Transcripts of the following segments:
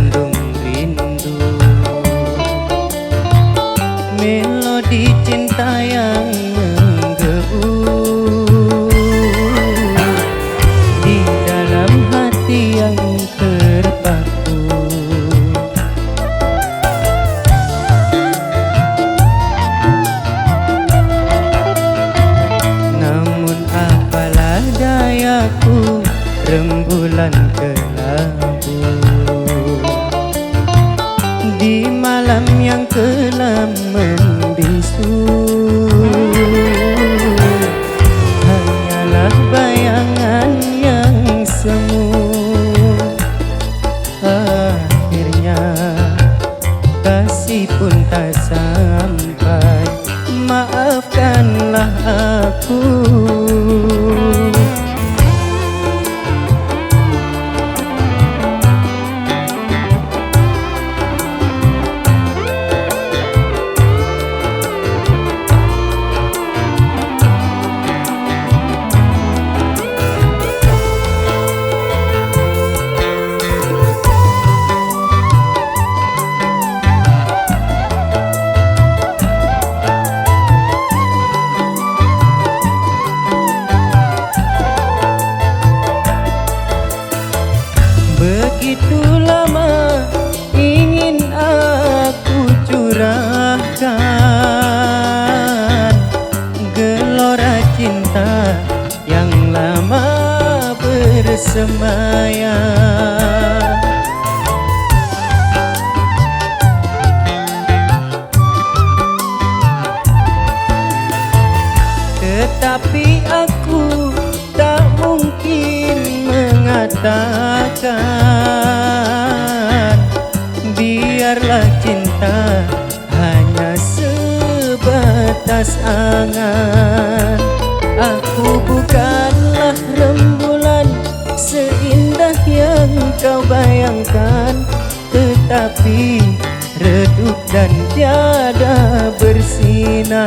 Bersenandung rindu. Melodi cinta yang menggebu. Di dalam hati yang terpaku. Namun apalah dayaku rembulan pun tak sampai. Maafkanlah aku bersemayam Tetapi aku tak mungkin mengatakan Biarlah cinta hanya sebatas angan Tetapi redup dan tiada bersinar.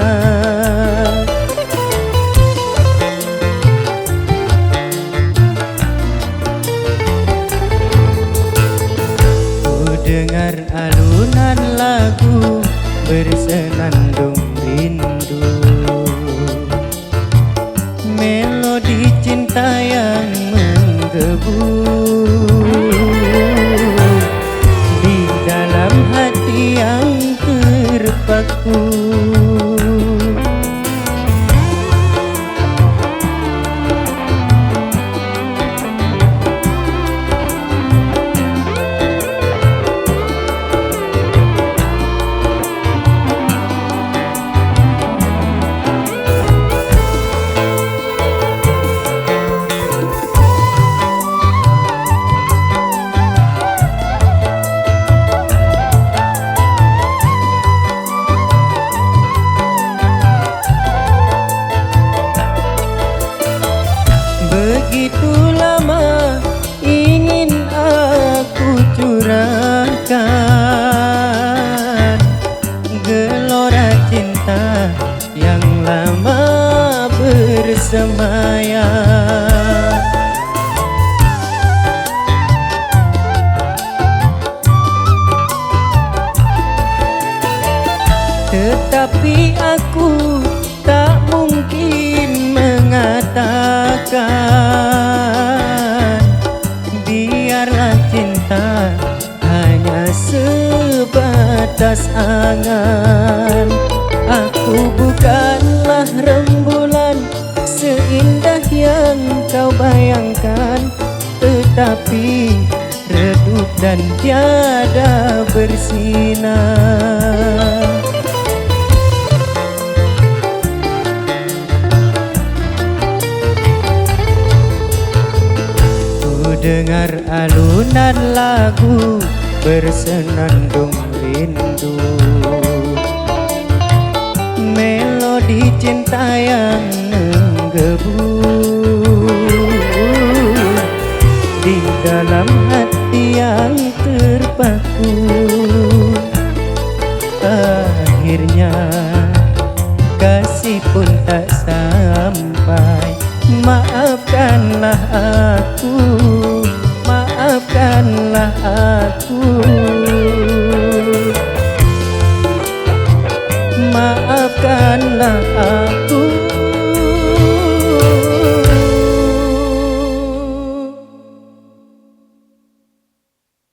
Ku dengar alunan lagu bersenandung rindu. Melodi cinta yang menggebu cinta yang lama bersemayam Tetapi aku tak mungkin mengatakan Biarlah cinta hanya sebatas angan Aku bukanlah rembulan seindah yang kau bayangkan Tetapi redup dan tiada ber bersinar. Ku dengar alunan lagu bersenandung rindu cinta yang menggebu Di dalam hati yang terpaku Akhirnya kasih pun tak sampai. Maafkanlah aku Maafkanlah aku maafkanlah aku